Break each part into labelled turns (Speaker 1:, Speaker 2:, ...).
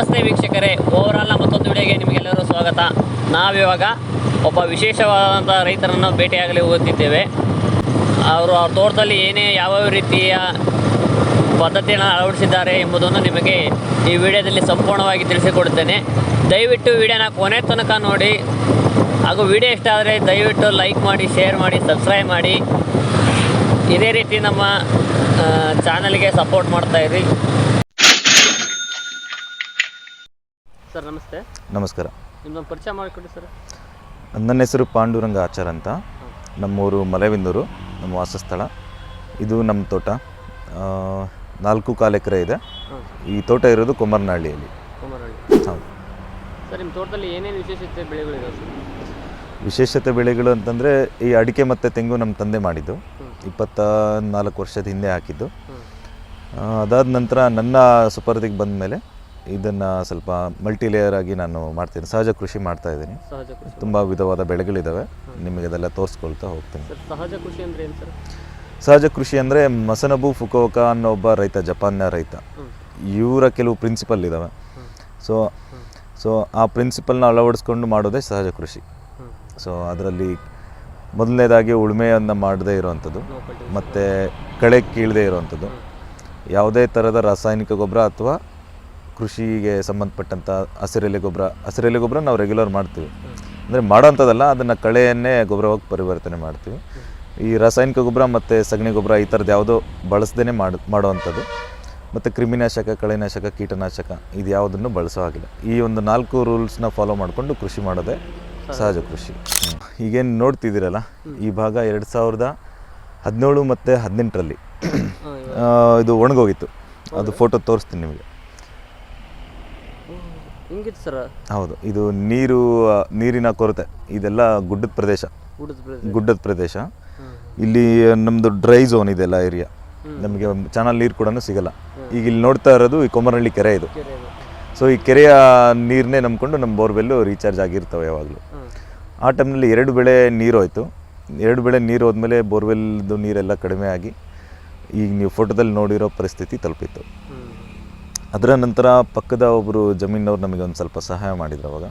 Speaker 1: ನಮಸ್ತೆ ವೀಕ್ಷಕರೇ. ಓವರಾಲ್ನ ಮತ್ತೊಂದು ವಿಡಿಯೋಗೆ ನಿಮಗೆಲ್ಲರೂ ಸ್ವಾಗತ. ನಾವಿವಾಗ ಒಬ್ಬ ವಿಶೇಷವಾದಂಥ ರೈತರನ್ನು ಭೇಟಿಯಾಗಲಿ ಹೋಗುತ್ತಿದ್ದೇವೆ. ಅವರು ಅವ್ರ ತೋಟದಲ್ಲಿ ಏನೇ ಯಾವ ರೀತಿಯ ಪದ್ಧತಿಯನ್ನು ಅಳವಡಿಸಿದ್ದಾರೆ ಎಂಬುದನ್ನು ನಿಮಗೆ ಈ ವಿಡಿಯೋದಲ್ಲಿ ಸಂಪೂರ್ಣವಾಗಿ ತಿಳಿಸಿಕೊಡುತ್ತೇನೆ. ದಯವಿಟ್ಟು ವಿಡಿಯೋನ ಕೊನೆ ತನಕ ನೋಡಿ. ಹಾಗೂ ವಿಡಿಯೋ ಇಷ್ಟ ಆದರೆ ದಯವಿಟ್ಟು ಲೈಕ್ ಮಾಡಿ, ಶೇರ್ ಮಾಡಿ, ಸಬ್ಸ್ಕ್ರೈಬ್ ಮಾಡಿ. ಇದೇ ರೀತಿ ನಮ್ಮ ಚಾನಲ್ಗೆ ಸಪೋರ್ಟ್ ಮಾಡ್ತಾ ಸರ್ ನಮಸ್ತೆ.
Speaker 2: ನಮಸ್ಕಾರ.
Speaker 1: ನಿಮ್ಮ ಪರಿಚಯ ಮಾಡಿಕೊಡಿ ಸರ್.
Speaker 2: ನನ್ನ ಹೆಸರು ಪಾಂಡುರಂಗ ಆಚಾರ ಅಂತ. ನಮ್ಮೂರು ಮಲೆವಿಂದೂರು ನಮ್ಮ ವಾಸಸ್ಥಳ. ಇದು ನಮ್ಮ ತೋಟ. ಆ, ನಾಲ್ಕು ಕಾಲು ಎಕರೆ ಇದೆ. ಈ ತೋಟ ಇರೋದು ಕುಮಾರನಹಳ್ಳಿಯಲ್ಲಿ.
Speaker 1: ಕುಮಾರಹಳ್ಳಿ
Speaker 2: ಹೌದು.
Speaker 1: ಸರ್ ನಿಮ್ಮ ತೋಟದಲ್ಲಿ ಏನೇನು ವಿಶೇಷತೆ ಬೆಳೆಗಳಿದಾವೆ ಸರ್?
Speaker 2: ವಿಶೇಷತೆ ಬೆಳೆಗಳು ಅಂತಂದರೆ ಈ ಅಡಿಕೆ ಮತ್ತು ತೆಂಗು ನಮ್ಮ ತಂದೆ ಮಾಡಿದ್ದು. ಇಪ್ಪತ್ತ ನಾಲ್ಕು ವರ್ಷದ ಹಿಂದೆ ಹಾಕಿದ್ದು. ಆ, ಅದಾದ ನಂತರ ನನ್ನ ಸುಪರ್ದಿಗೆ ಬಂದ ಮೇಲೆ ಇದನ್ನು ಸ್ವಲ್ಪ ಮಲ್ಟಿ ಲೇಯರ್ ಆಗಿ ನಾನು ಮಾಡ್ತೀನಿ. ಸಹಜ ಕೃಷಿ ಮಾಡ್ತಾ ಇದ್ದೀನಿ.
Speaker 1: ಸಹಜ ಕೃಷಿ.
Speaker 2: ತುಂಬ ವಿಧವಾದ ಬೆಳೆಗಳಿದ್ದಾವೆ ನಿಮಗೆ ಅದೆಲ್ಲ ತೋರಿಸ್ಕೊಳ್ತಾ ಹೋಗ್ತೀನಿ.
Speaker 1: ಸರ್ ಸಹಜ ಕೃಷಿ ಅಂದರೆ ಏನು ಸರ್?
Speaker 2: ಸಹಜ ಕೃಷಿ ಅಂದರೆ ಮಸನಬು ಫುಕೋಕಾ ಅನ್ನೋ ಒಬ್ಬ ರೈತ ಜಪಾನ್ನ ರೈತ. ಇವರ ಕೆಲವು ಪ್ರಿನ್ಸಿಪಲ್ ಇದ್ದಾವೆ ಸೊ ಸೊ ಆ ಪ್ರಿನ್ಸಿಪಲ್ನ ಅಳವಡಿಸ್ಕೊಂಡು ಮಾಡೋದೇ ಸಹಜ ಕೃಷಿ. ಸೊ ಅದರಲ್ಲಿ ಮೊದಲನೇದಾಗಿ ಉಳುಮೆಯನ್ನು ಮಾಡದೇ ಇರುವಂಥದ್ದು ಮತ್ತು ಕಳೆ ಕೀಳದೇ ಇರುವಂಥದ್ದು ಯಾವುದೇ ಥರದ ರಾಸಾಯನಿಕ ಗೊಬ್ಬರ ಅಥವಾ ಕೃಷಿಗೆ ಸಂಬಂಧಪಟ್ಟಂಥ ಹಸಿರೆಲೆ ಗೊಬ್ಬರ ಹಸಿರೆಲೆ ಗೊಬ್ಬರ ನಾವು ರೆಗ್ಯುಲರ್ ಮಾಡ್ತೀವಿ. ಅಂದರೆ ಮಾಡೋಂಥದ್ದಲ್ಲ ಅದನ್ನು ಕಳೆಯನ್ನೇ ಗೊಬ್ಬರವಾಗಿ ಪರಿವರ್ತನೆ ಮಾಡ್ತೀವಿ. ಈ ರಾಸಾಯನಿಕ ಗೊಬ್ಬರ ಮತ್ತು ಸಗಣಿ ಗೊಬ್ಬರ ಈ ಥರದ್ದು ಯಾವುದೋ ಬಳಸದೇ ಮಾಡಿ ಮಾಡುವಂಥದ್ದು ಮತ್ತು ಕ್ರಿಮಿನಾಶಕ ಕಳೆನಾಶಕ ಕೀಟನಾಶಕ ಇದು ಯಾವುದನ್ನು ಬಳಸೋ ಹಾಗಿಲ್ಲ. ಈ ಒಂದು ನಾಲ್ಕು ರೂಲ್ಸ್ನ ಫಾಲೋ ಮಾಡಿಕೊಂಡು ಕೃಷಿ ಮಾಡೋದೇ ಸಹಜ ಕೃಷಿ. ಈಗೇನು ನೋಡ್ತಿದ್ದೀರಲ್ಲ ಈ ಭಾಗ ಎರಡು ಸಾವಿರದ ಹದಿನೇಳು ಮತ್ತು ಹದಿನೆಂಟರಲ್ಲಿ ಇದು ಒಣಗೋಗಿತ್ತು. ಅದು ಫೋಟೋ ತೋರಿಸ್ತೀನಿ ನಿಮಗೆ.
Speaker 1: ಹಿಂಗಿತ್ತು ಸರ್.
Speaker 2: ಹೌದು ಇದು ನೀರು ನೀರಿನ ಕೊರತೆ. ಇದೆಲ್ಲ ಗುಡ್ಡದ ಪ್ರದೇಶ. ಗುಡ್ಡದ ಪ್ರದೇಶ. ಇಲ್ಲಿ ನಮ್ಮದು ಡ್ರೈ ಝೋನ್ ಇದೆಲ್ಲ ಏರಿಯಾ ನಮಗೆ ಚೆನ್ನಾಗಿ ನೀರು ಕೂಡ ಸಿಗಲ್ಲ. ಈಗ ಇಲ್ಲಿ ನೋಡ್ತಾ ಇರೋದು ಈ ಕೊಮರಹಳ್ಳಿ ಕೆರೆ ಇದು. ಸೊ ಈ ಕೆರೆಯ ನೀರನ್ನೇ ನಂಬ್ಕೊಂಡು ನಮ್ಮ ಬೋರ್ವೆಲ್ಲು ರೀಚಾರ್ಜ್ ಆಗಿರ್ತವೆ ಯಾವಾಗಲೂ. ಆ ಟೈಮ್ನಲ್ಲಿ ಎರಡು ಬೆಳೆ ನೀರು ಹೋಯ್ತು. ಎರಡು ಬೆಳೆ ನೀರು ಹೋದ್ಮೇಲೆ ಬೋರ್ವೆಲ್ದು ನೀರೆಲ್ಲ ಕಡಿಮೆ ಆಗಿ ಈಗ ನೀವು ಫೋಟೋದಲ್ಲಿ ನೋಡಿರೋ ಪರಿಸ್ಥಿತಿ ತಲುಪಿತ್ತು. ಅದರ ನಂತರ ಪಕ್ಕದ ಒಬ್ಬರು ಜಮೀನವ್ರು ನಮಗೆ ಒಂದು ಸ್ವಲ್ಪ ಸಹಾಯ ಮಾಡಿದ್ರು ಅವಾಗ.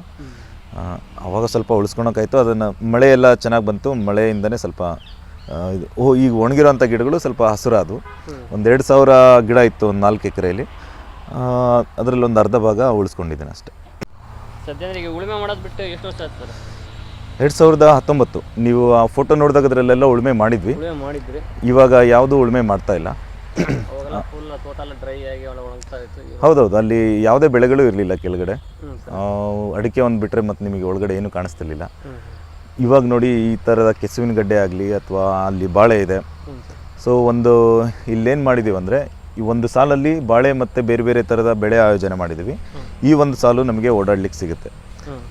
Speaker 2: ಅವಾಗ ಸ್ವಲ್ಪ ಉಳಿಸ್ಕೊಳಕ್ಕಾಯ್ತು ಅದನ್ನು ಮಳೆ ಎಲ್ಲ ಚೆನ್ನಾಗಿ ಬಂತು. ಮಳೆಯಿಂದನೇ ಸ್ವಲ್ಪ ಇದು ಓ ಈಗ ಒಣಗಿರೋಂಥ ಗಿಡಗಳು ಸ್ವಲ್ಪ ಹಸಿರಾದವು.
Speaker 1: ಅದು
Speaker 2: ಒಂದು ಎರಡು ಸಾವಿರ ಗಿಡ ಇತ್ತು ಒಂದು ನಾಲ್ಕು ಎಕರೆಯಲ್ಲಿ. ಅದರಲ್ಲಿ ಒಂದು ಅರ್ಧ ಭಾಗ ಉಳಿಸ್ಕೊಂಡಿದ್ದೇನೆ ಅಷ್ಟೇ.
Speaker 1: ಸದ್ಯ ಈಗ ಉಳುಮೆ ಮಾಡೋದು ಬಿಟ್ಟು ಎಷ್ಟು ವರ್ಷ ಆಯ್ತು ಸರ್?
Speaker 2: ಎರಡು ಸಾವಿರದ ಹತ್ತೊಂಬತ್ತು. ನೀವು ಆ ಫೋಟೋ ನೋಡಿದಾಗ ಅದರಲ್ಲೆಲ್ಲ ಉಳುಮೆ ಮಾಡಿದ್ವಿ.
Speaker 1: ಉಳುಮೆ ಮಾಡಿದ್ರಿ.
Speaker 2: ಇವಾಗ ಯಾವುದೂ ಉಳುಮೆ ಮಾಡ್ತಾ ಇಲ್ಲ. ಹೌದೌದು ಅಲ್ಲಿ ಯಾವುದೇ ಬೆಳೆಗಳು ಇರಲಿಲ್ಲ ಕೆಳಗಡೆ. ಅಡಿಕೆ ಒಂದು ಬಿಟ್ಟರೆ ಮತ್ತು ನಿಮಗೆ ಒಳಗಡೆ ಏನೂ ಕಾಣಿಸ್ತಿರ್ಲಿಲ್ಲ. ಇವಾಗ ನೋಡಿ ಈ ಥರದ ಕೆಸುವಿನ ಗಡ್ಡೆ ಆಗಲಿ ಅಥವಾ ಅಲ್ಲಿ ಬಾಳೆ ಇದೆ. ಸೊ ಒಂದು ಇಲ್ಲೇನು ಮಾಡಿದ್ದೀವಿ ಅಂದರೆ ಈ ಒಂದು ಸಾಲಲ್ಲಿ ಬಾಳೆ ಮತ್ತು ಬೇರೆ ಬೇರೆ ಥರದ ಬೆಳೆ ಆಯೋಜನೆ ಮಾಡಿದ್ದೀವಿ ಈ ಒಂದು ಸಾಲು ನಮಗೆ ಓಡಾಡ್ಲಿಕ್ಕೆ ಸಿಗುತ್ತೆ.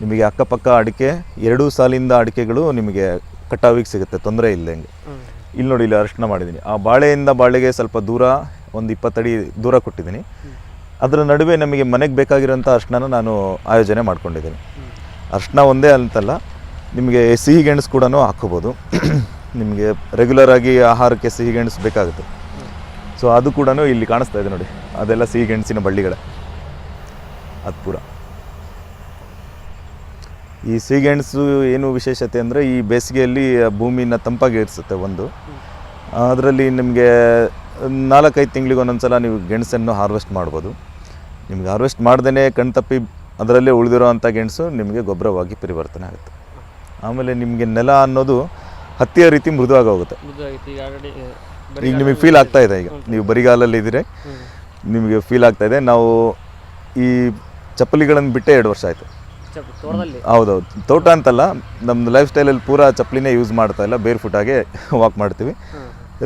Speaker 2: ನಿಮಗೆ ಅಕ್ಕಪಕ್ಕ ಅಡಿಕೆ ಎರಡೂ ಸಾಲಿಂದ ಅಡಿಕೆಗಳು ನಿಮಗೆ ಕಟಾವಿಗೆ ಸಿಗುತ್ತೆ ತೊಂದರೆ ಇಲ್ಲದಂಗೆ ಇಲ್ಲಿ ನೋಡಿ, ಇಲ್ಲಿ ಅರ್ಶನ ಮಾಡಿದ್ದೀನಿ. ಆ ಬಾಳೆಯಿಂದ ಬಾಳೆಗೆ ಸ್ವಲ್ಪ ದೂರ, ಒಂದು ಇಪ್ಪತ್ತಡಿ ದೂರ ಕೊಟ್ಟಿದ್ದೀನಿ. ಅದರ ನಡುವೆ ನಮಗೆ ಮನೆಗೆ ಬೇಕಾಗಿರೋಂಥ ಅರ್ಶನ ನಾನು ಆಯೋಜನೆ ಮಾಡ್ಕೊಂಡಿದ್ದೀನಿ. ಅರ್ಶನ ಒಂದೇ ಅಂತಲ್ಲ, ನಿಮಗೆ ಸಿಹಿ ಗೆಣಸು ಕೂಡ ಹಾಕ್ಕೋಬೋದು. ನಿಮಗೆ ರೆಗ್ಯುಲರ್ ಆಗಿ ಆಹಾರಕ್ಕೆ ಸಿಹಿ ಗೆಣಸು ಬೇಕಾಗುತ್ತೆ. ಸೊ ಅದು ಕೂಡ ಇಲ್ಲಿ ಕಾಣಿಸ್ತಾ ಇದೆ ನೋಡಿ. ಅದೆಲ್ಲ ಸಿಹಿ ಗೆಣಸಿನ ಬಳ್ಳಿಗಳೇ. ಅದು ಪೂರ ಈ ಸಿಹಿಗೆಣಸು ಏನು ವಿಶೇಷತೆ ಅಂದರೆ ಈ ಬೇಸಿಗೆಯಲ್ಲಿ ಭೂಮಿನ ತಂಪಾಗಿರಿಸುತ್ತೆ ಒಂದು. ಅದರಲ್ಲಿ ನಿಮಗೆ ನಾಲ್ಕೈದು ತಿಂಗಳಿಗೆ ಒಂದೊಂದ್ಸಲ ನೀವು ಗೆಣಸನ್ನು ಹಾರ್ವೆಸ್ಟ್ ಮಾಡ್ಬೋದು. ನಿಮಗೆ ಹಾರ್ವೆಸ್ಟ್ ಮಾಡ್ದೇ ಕಣ್ತಪ್ಪಿ ಅದರಲ್ಲೇ ಉಳಿದಿರೋ ಅಂಥ ಗೆಣಸು ನಿಮಗೆ ಗೊಬ್ಬರವಾಗಿ ಪರಿವರ್ತನೆ ಆಗುತ್ತೆ. ಆಮೇಲೆ ನಿಮಗೆ ನೆಲ ಅನ್ನೋದು ಹತ್ತಿಯ ರೀತಿ ಮೃದುವಾಗಿ ಹೋಗುತ್ತೆ.
Speaker 1: ಈಗ
Speaker 2: ನಿಮಗೆ ಫೀಲ್ ಆಗ್ತಾ ಇದೆ ಈಗ. ನೀವು ಬರಿಗಾಲಲ್ಲಿ ಇದ್ದೀರಿ. ನಿಮಗೆ ಫೀಲ್ ಆಗ್ತಾ ಇದೆ. ನಾವು ಈ ಚಪ್ಪಲಿಗಳನ್ನು ಬಿಟ್ಟೆ ಎರಡು ವರ್ಷ ಆಯಿತು. ಹೌದೌದು. ತೋಟ ಅಂತಲ್ಲ ನಮ್ಮದು ಲೈಫ್ ಸ್ಟೈಲಲ್ಲಿ ಪೂರಾ ಚಪ್ಪಲಿನೇ ಯೂಸ್ ಮಾಡ್ತಾ ಇಲ್ಲ ಬೇರ್ ಫುಟ್ಟಾಗೆ ವಾಕ್ ಮಾಡ್ತೀವಿ.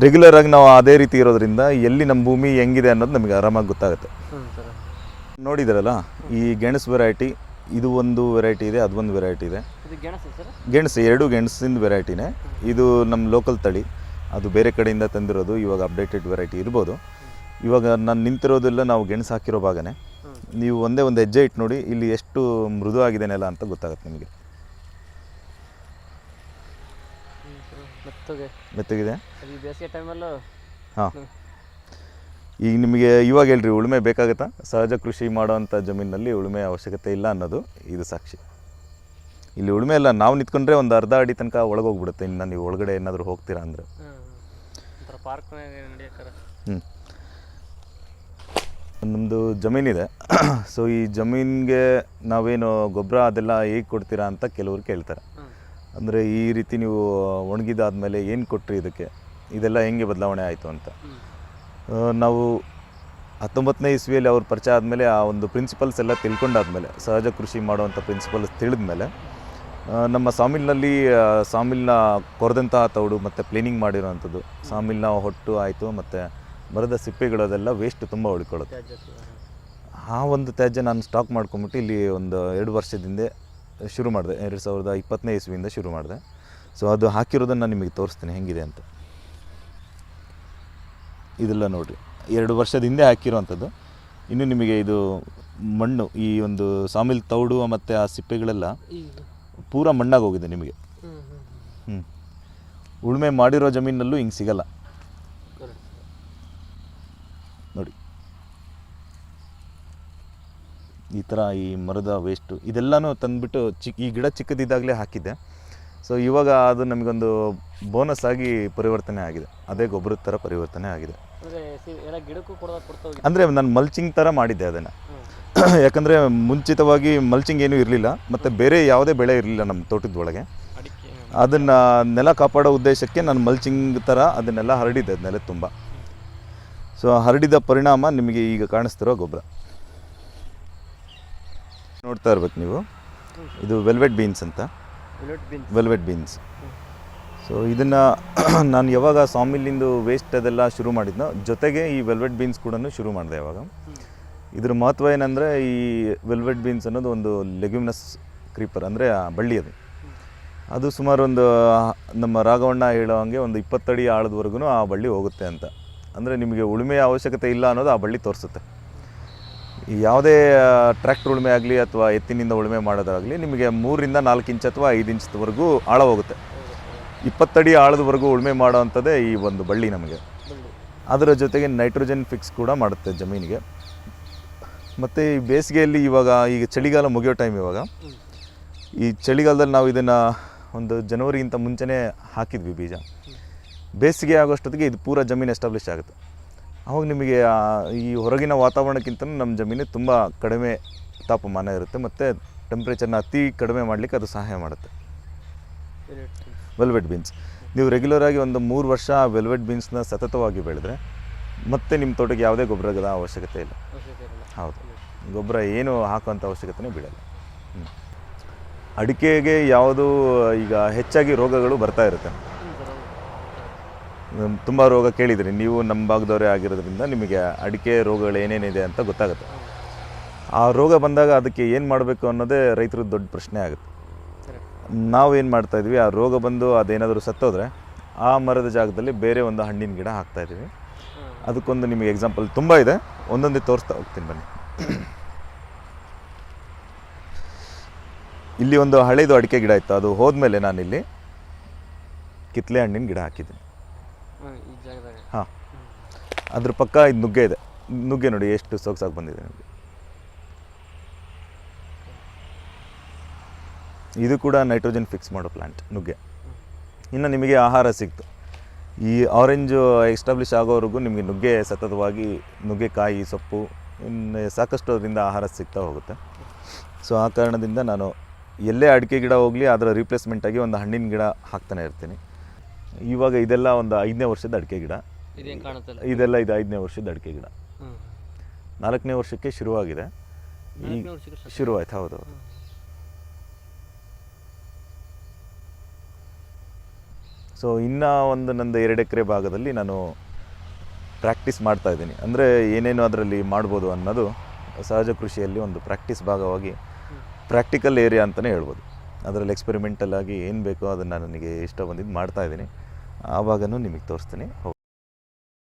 Speaker 2: ರೆಗ್ಯುಲರ್ ಆಗಿ ನಾವು ಅದೇ ರೀತಿ ಇರೋದ್ರಿಂದ ಎಲ್ಲಿ ನಮ್ಮ ಭೂಮಿ ಹೆಂಗಿದೆ ಅನ್ನೋದು ನಮಗೆ ಆರಾಮಾಗಿ ಗೊತ್ತಾಗುತ್ತೆ. ನೋಡಿದಿರಲ್ಲ ಈ ಗೆಣಸು ವೆರೈಟಿ ಇದು ಒಂದು ವೆರೈಟಿ ಇದೆ ಅದೊಂದು ವೆರೈಟಿ ಇದೆ.
Speaker 1: ಗೆಣಸು
Speaker 2: ಎರಡು ಗೆಣಸಿನ ವೆರೈಟಿನೇ ಇದು ನಮ್ಮ ಲೋಕಲ್ ತಳಿ. ಅದು ಬೇರೆ ಕಡೆಯಿಂದ ತಂದಿರೋದು ಇವಾಗ ಅಪ್ಡೇಟೆಡ್ ವೆರೈಟಿ ಇರ್ಬೋದು. ಇವಾಗ ನಾನು ನಿಂತಿರೋದೆಲ್ಲ ನಾವು ಗೆಣಸು ಹಾಕಿರೋ ಭಾಗನೇ. ನೀವು ಒಂದೇ ಒಂದು ಹೆಜ್ಜೆ ಇಟ್ಟು ನೋಡಿ ಇಲ್ಲಿ ಎಷ್ಟು ಮೃದು ಆಗಿದೆ ನೆಲ ಅಂತ ಗೊತ್ತಾಗುತ್ತೆ ನಿಮಗೆ.
Speaker 1: ಮೆತ್ತಗೆ.
Speaker 2: ಮೆತ್ತಗಿದೆ? ಹಾಂ. ಈಗ ನಿಮಗೆ ಇವಾಗ ಹೇಳ್ರಿ ಉಳುಮೆ ಬೇಕಾಗುತ್ತಾ? ಸಹಜ ಕೃಷಿ ಮಾಡುವಂಥ ಜಮೀನಲ್ಲಿ ಉಳುಮೆ ಅವಶ್ಯಕತೆ ಇಲ್ಲ ಅನ್ನೋದು ಇದು ಸಾಕ್ಷಿ. ಇಲ್ಲಿ ಉಳುಮೆ ಇಲ್ಲ ನಾವು ನಿಂತ್ಕೊಂಡ್ರೆ ಒಂದು ಅರ್ಧ ಅಡಿ ತನಕ ಒಳಗೆ ಒಳಗೋಗ್ಬಿಡುತ್ತೆ ಇನ್ನು ನೀವು ಒಳಗಡೆ ಏನಾದರೂ ಹೋಗ್ತೀರಾ ಅಂದರೆ. ಹ್ಞೂ ನಮ್ಮದು ಜಮೀನಿದೆ. ಸೊ ಈ ಜಮೀನಿಗೆ ನಾವೇನು ಗೊಬ್ಬರ ಅದೆಲ್ಲ ಹೇಗೆ ಕೊಡ್ತೀರಾ ಅಂತ ಕೆಲವರು ಕೇಳ್ತಾರೆ. ಅಂದರೆ ಈ ರೀತಿ ನೀವು ಒಣಗಿದಾದ್ಮೇಲೆ ಏನು ಕೊಟ್ಟರಿ ಇದಕ್ಕೆ? ಇದೆಲ್ಲ ಹೆಂಗೆ ಬದಲಾವಣೆ ಆಯಿತು ಅಂತ. ನಾವು ಹತ್ತೊಂಬತ್ತನೇ ಇಸ್ವಿಯಲ್ಲಿ ಅವ್ರ ಪರಿಚಯ ಆದಮೇಲೆ ಆ ಒಂದು ಪ್ರಿನ್ಸಿಪಲ್ಸ್ ಎಲ್ಲ ತಿಳ್ಕೊಂಡಾದ್ಮೇಲೆ ಸಹಜ ಕೃಷಿ ಮಾಡುವಂಥ ಪ್ರಿನ್ಸಿಪಲ್ಸ್ ತಿಳಿದ್ಮೇಲೆ ಮೇಲೆ ನಮ್ಮ ಸಾಮಿಲ್ನಲ್ಲಿ ಸಾಮಿಲ್ನ ಕೊರೆದಂತಹ ತೌಡು ಮತ್ತು ಪ್ಲೇನಿಂಗ್ ಮಾಡಿರೋವಂಥದ್ದು. ಸಾಮಿಲ್ನ ಹೊಟ್ಟು ಆಯಿತು ಮತ್ತು ಮರದ ಸಿಪ್ಪೆಗಳದೆಲ್ಲ ವೇಸ್ಟ್ ತುಂಬ ಉಳ್ಕೊಳ್ಳುತ್ತೆ. ಆ ಒಂದು ತ್ಯಾಜ್ಯ ನಾನು ಸ್ಟಾಕ್ ಮಾಡ್ಕೊಂಬಿಟ್ಟು ಇಲ್ಲಿ ಒಂದು ಎರಡು ವರ್ಷದಿಂದ ಶುರು ಮಾಡಿದೆ. ಎರಡು ಸಾವಿರದ ಇಪ್ಪತ್ತನೇ ಇಸ್ವಿಯಿಂದ ಶುರು ಮಾಡಿದೆ. ಸೊ ಅದು ಹಾಕಿರೋದನ್ನು ನಿಮಗೆ ತೋರಿಸ್ತೀನಿ ಹೆಂಗಿದೆ ಅಂತ. ಇದೆಲ್ಲ ನೋಡಿರಿ. ಎರಡು ವರ್ಷದ ಹಿಂದೆ ಹಾಕಿರೋವಂಥದ್ದು. ಇನ್ನು ನಿಮಗೆ ಇದು ಮಣ್ಣು ಈ ಒಂದು ಸಾಮಿಲ್ ತೌಡು ಮತ್ತು ಆ ಸಿಪ್ಪೆಗಳೆಲ್ಲ ಪೂರ ಮಣ್ಣಾಗಿ ಹೋಗಿದೆ ನಿಮಗೆ. ಹ್ಞೂ ಉಳುಮೆ ಮಾಡಿರೋ ಜಮೀನಲ್ಲೂ ಹಿಂಗೆ ಸಿಗಲ್ಲ. ನೋಡಿ. ಈ ಥರ ಈ ಮರದ ವೇಸ್ಟು ಇದೆಲ್ಲನೂ ತಂದುಬಿಟ್ಟು ಚಿಕ್ಕ ಈ ಗಿಡ ಚಿಕ್ಕದಿದ್ದಾಗಲೇ ಹಾಕಿದ್ದೆ. ಸೊ ಇವಾಗ ಅದು ನಮಗೊಂದು ಬೋನಸ್ ಆಗಿ ಪರಿವರ್ತನೆ ಆಗಿದೆ. ಅದೇ ಗೊಬ್ಬರದ ಥರ ಪರಿವರ್ತನೆ ಆಗಿದೆ.
Speaker 1: ಅಂದರೆ
Speaker 2: ನಾನು ಮಲ್ಚಿಂಗ್ ಥರ ಮಾಡಿದ್ದೆ ಅದನ್ನು. ಯಾಕಂದರೆ ಮುಂಚಿತವಾಗಿ ಮಲ್ಚಿಂಗ್ ಏನೂ ಇರಲಿಲ್ಲ. ಮತ್ತು ಬೇರೆ ಯಾವುದೇ ಬೆಳೆ ಇರಲಿಲ್ಲ ನಮ್ಮ ತೋಟದ ಒಳಗೆ ಅದನ್ನು ನೆಲ ಕಾಪಾಡೋ ಉದ್ದೇಶಕ್ಕೆ ನಾನು ಮಲ್ಚಿಂಗ್ ಥರ ಅದನ್ನೆಲ್ಲ ಹರಡಿದ್ದೆ ನೆಲ ತುಂಬ. ಸೊ ಹರಡಿದ ಪರಿಣಾಮ ನಿಮಗೆ ಈಗ ಕಾಣಿಸ್ತಿರೋ ಗೊಬ್ಬರ. ನೋಡ್ತಾ ಇರ್ಬೇಕು ನೀವು. ಇದು ವೆಲ್ವೆಟ್ ಬೀನ್ಸ್ ಅಂತ. Velvet beans. ಸೊ ಇದನ್ನು ನಾನು ಯಾವಾಗ ಸಾಮಿಲಿಂದು ವೇಸ್ಟ್ ಅದೆಲ್ಲ ಶುರು ಮಾಡಿದ್ನೋ ಜೊತೆಗೆ ಈ ವೆಲ್ವೆಟ್ ಬೀನ್ಸ್ ಕೂಡ ಶುರು ಮಾಡಿದೆ ಯಾವಾಗ. ಇದ್ರ ಮಹತ್ವ ಏನಂದರೆ ಈ ವೆಲ್ವೆಟ್ ಬೀನ್ಸ್ ಅನ್ನೋದು ಒಂದು ಲೆಗ್ಯುಮಿನಸ್ ಕ್ರೀಪರ್ ಅಂದರೆ ಬಳ್ಳಿ ಅದು. ಅದು ಸುಮಾರು ಒಂದು ನಮ್ಮ ರಾಘವಣ್ಣ ಹೇಳೋ ಹಾಗೆ ಒಂದು ಇಪ್ಪತ್ತಡಿ ಆಳದವರೆಗೂ ಆ ಬಳ್ಳಿ ಹೋಗುತ್ತೆ ಅಂತ. ಅಂದರೆ ನಿಮಗೆ ಉಳುಮೆಯ ಅವಶ್ಯಕತೆ ಇಲ್ಲ ಅನ್ನೋದು ಆ ಬಳ್ಳಿ ತೋರಿಸುತ್ತೆ. ಯಾವುದೇ ಟ್ರ್ಯಾಕ್ಟರ್ ಉಳುಮೆ ಆಗಲಿ ಅಥವಾ ಎತ್ತಿನಿಂದ ಉಳುಮೆ ಮಾಡೋದಾಗಲಿ ನಿಮಗೆ ಮೂರರಿಂದ ನಾಲ್ಕು ಇಂಚ್ ಅಥವಾ ಐದು ಇಂಚ್ವರೆಗೂ ಆಳ ಹೋಗುತ್ತೆ. ಇಪ್ಪತ್ತಡಿ ಆಳದವರೆಗೂ ಉಳುಮೆ ಮಾಡೋವಂಥದ್ದೇ ಈ ಒಂದು ಬಳ್ಳಿ ನಮಗೆ. ಅದರ ಜೊತೆಗೆ ನೈಟ್ರೋಜನ್ ಫಿಕ್ಸ್ ಕೂಡ ಮಾಡುತ್ತೆ ಜಮೀನಿಗೆ. ಮತ್ತು ಈ ಬೇಸಿಗೆಯಲ್ಲಿ ಇವಾಗ, ಈಗ ಚಳಿಗಾಲ ಮುಗಿಯೋ ಟೈಮ್ ಇವಾಗ. ಈ ಚಳಿಗಾಲದಲ್ಲಿ ನಾವು ಇದನ್ನು ಒಂದು ಜನವರಿಗಿಂತ ಮುಂಚೆನೇ ಹಾಕಿದ್ವಿ ಬೀಜ. ಬೇಸಿಗೆ ಆಗೋಷ್ಟೊತ್ತಿಗೆ ಇದು ಪೂರ ಜಮೀನು ಎಸ್ಟಾಬ್ಲಿಷ್ ಆಗುತ್ತೆ. ಅವಾಗ ನಿಮಗೆ ಈ ಹೊರಗಿನ ವಾತಾವರಣಕ್ಕಿಂತ ನಮ್ಮ ಜಮೀನು ತುಂಬ ಕಡಿಮೆ ತಾಪಮಾನ ಇರುತ್ತೆ ಮತ್ತು ಟೆಂಪ್ರೇಚರ್ನ ಅತಿ ಕಡಿಮೆ ಮಾಡಲಿಕ್ಕೆ ಅದು ಸಹಾಯ ಮಾಡುತ್ತೆ. ವೆಲ್ವೆಟ್ ಬೀನ್ಸ್ ನೀವು ರೆಗ್ಯುಲರ್ ಆಗಿ ಒಂದು ಮೂರು ವರ್ಷ ವೆಲ್ವೆಟ್ ಬೀನ್ಸ್ನ ಸತತವಾಗಿ ಬೆಳೆದ್ರೆ ಮತ್ತೆ ನಿಮ್ಮ ತೋಟಕ್ಕೆ ಯಾವುದೇ ಗೊಬ್ಬರದ ಅವಶ್ಯಕತೆ ಇಲ್ಲ. ಹೌದು. ಗೊಬ್ಬರ ಏನು ಹಾಕುವಂಥ ಅವಶ್ಯಕತೆನೇ ಬೀಳಲ್ಲ. ಅಡಿಕೆಗೆ ಯಾವುದು ಈಗ ಹೆಚ್ಚಾಗಿ ರೋಗಗಳು ಬರ್ತಾ ಇರುತ್ತೆ. ತುಂಬ ರೋಗ ಕೇಳಿದ್ರಿ. ನೀವು ನಮ್ಮ ಭಾಗದವರೇ ಆಗಿರೋದ್ರಿಂದ ನಿಮಗೆ ಅಡಿಕೆ ರೋಗಗಳು ಏನೇನಿದೆ ಅಂತ ಗೊತ್ತಾಗುತ್ತೆ. ಆ ರೋಗ ಬಂದಾಗ ಅದಕ್ಕೆ ಏನು ಮಾಡಬೇಕು ಅನ್ನೋದೇ ರೈತರ ದೊಡ್ಡ ಪ್ರಶ್ನೆ ಆಗುತ್ತೆ. ನಾವೇನು ಮಾಡ್ತಾ ಇದ್ವಿ, ಆ ರೋಗ ಬಂದು ಅದೇನಾದರೂ ಸತ್ತೋದ್ರೆ ಆ ಮರದ ಜಾಗದಲ್ಲಿ ಬೇರೆ ಒಂದು ಹಣ್ಣಿನ ಗಿಡ ಹಾಕ್ತಾ ಇದ್ದೀವಿ. ಅದಕ್ಕೊಂದು ನಿಮಗೆ ಎಕ್ಸಾಂಪಲ್ ತುಂಬ ಇದೆ. ಒಂದೊಂದೇ ತೋರಿಸ್ತಾ ಹೋಗ್ತೀನಿ ಬನ್ನಿ. ಇಲ್ಲಿ ಒಂದು ಹಳೇದು ಅಡಿಕೆ ಗಿಡ ಇತ್ತು. ಅದು ಹೋದ್ಮೇಲೆ ನಾನಿಲ್ಲಿ ಕಿತ್ತಲೆ ಹಣ್ಣಿನ ಗಿಡ ಹಾಕಿದ್ದೀನಿ. ಅದ್ರ ಪಕ್ಕ ಇದು ನುಗ್ಗೆ ಇದೆ. ನುಗ್ಗೆ ನೋಡಿ ಎಷ್ಟು ಸೊಗಸಾಗಿ ಬಂದಿದೆ ನಿಮಗೆ. ಇದು ಕೂಡ ನೈಟ್ರೋಜನ್ ಫಿಕ್ಸ್ ಮಾಡೋ ಪ್ಲಾಂಟ್, ನುಗ್ಗೆ. ಇನ್ನು ನಿಮಗೆ ಆಹಾರ ಸಿಕ್ತು. ಈ ಆರೆಂಜು ಎಸ್ಟಾಬ್ಲಿಷ್ ಆಗೋವರೆಗೂ ನಿಮಗೆ ನುಗ್ಗೆ ಸತತವಾಗಿ ನುಗ್ಗೆಕಾಯಿ ಸೊಪ್ಪು, ಇನ್ನು ಸಾಕಷ್ಟು ಅದರಿಂದ ಆಹಾರ ಸಿಗ್ತಾ ಹೋಗುತ್ತೆ. ಸೊ, ಆ ಕಾರಣದಿಂದ ನಾನು ಎಲ್ಲೇ ಅಡಿಕೆ ಗಿಡ ಹೋಗಲಿ, ಅದರ ರಿಪ್ಲೇಸ್ಮೆಂಟಾಗಿ ಒಂದು ಹಣ್ಣಿನ ಗಿಡ ಹಾಕ್ತಾನೆ ಇರ್ತೀನಿ. ಇವಾಗ ಇದೆಲ್ಲ ಒಂದು ಐದನೇ ವರ್ಷದ ಅಡಿಕೆ ಗಿಡ.
Speaker 1: ಇದೇನು ಕಾಣುತ್ತಲ್ಲ?
Speaker 2: ಇದೆಲ್ಲ ಇದು ಐದನೇ ವರ್ಷದ ಅಡಿಕೆ ಗಿಡ. ನಾಲ್ಕನೇ ವರ್ಷಕ್ಕೆ ಶುರುವಾಗಿದೆ. ಈಗ ಶುರುವಾಯ್ತು ಹೌದು. ಹೌದು ಸೊ ಇನ್ನು ಒಂದು ನಂದು ಎರಡು ಎಕರೆ ಭಾಗದಲ್ಲಿ ನಾನು ಪ್ರಾಕ್ಟೀಸ್ ಮಾಡ್ತಾ ಇದ್ದೀನಿ. ಅಂದರೆ ಏನೇನು ಅದರಲ್ಲಿ ಮಾಡ್ಬೋದು ಅನ್ನೋದು ಸಹಜ ಕೃಷಿಯಲ್ಲಿ ಒಂದು ಪ್ರಾಕ್ಟೀಸ್ ಭಾಗವಾಗಿ ಪ್ರಾಕ್ಟಿಕಲ್ ಏರಿಯಾ ಅಂತಲೇ ಹೇಳ್ಬೋದು. ಅದರಲ್ಲಿ ಎಕ್ಸ್ಪೆರಿಮೆಂಟಲ್ ಆಗಿ ಏನು ಬೇಕೋ ಅದನ್ನು ನನಗೆ ಇಷ್ಟ ಬಂದಿದ್ದು ಮಾಡ್ತಾ ಇದ್ದೀನಿ. ಆ ಭಾಗನೂ ನಿಮಗೆ ತೋರಿಸ್ತೀನಿ.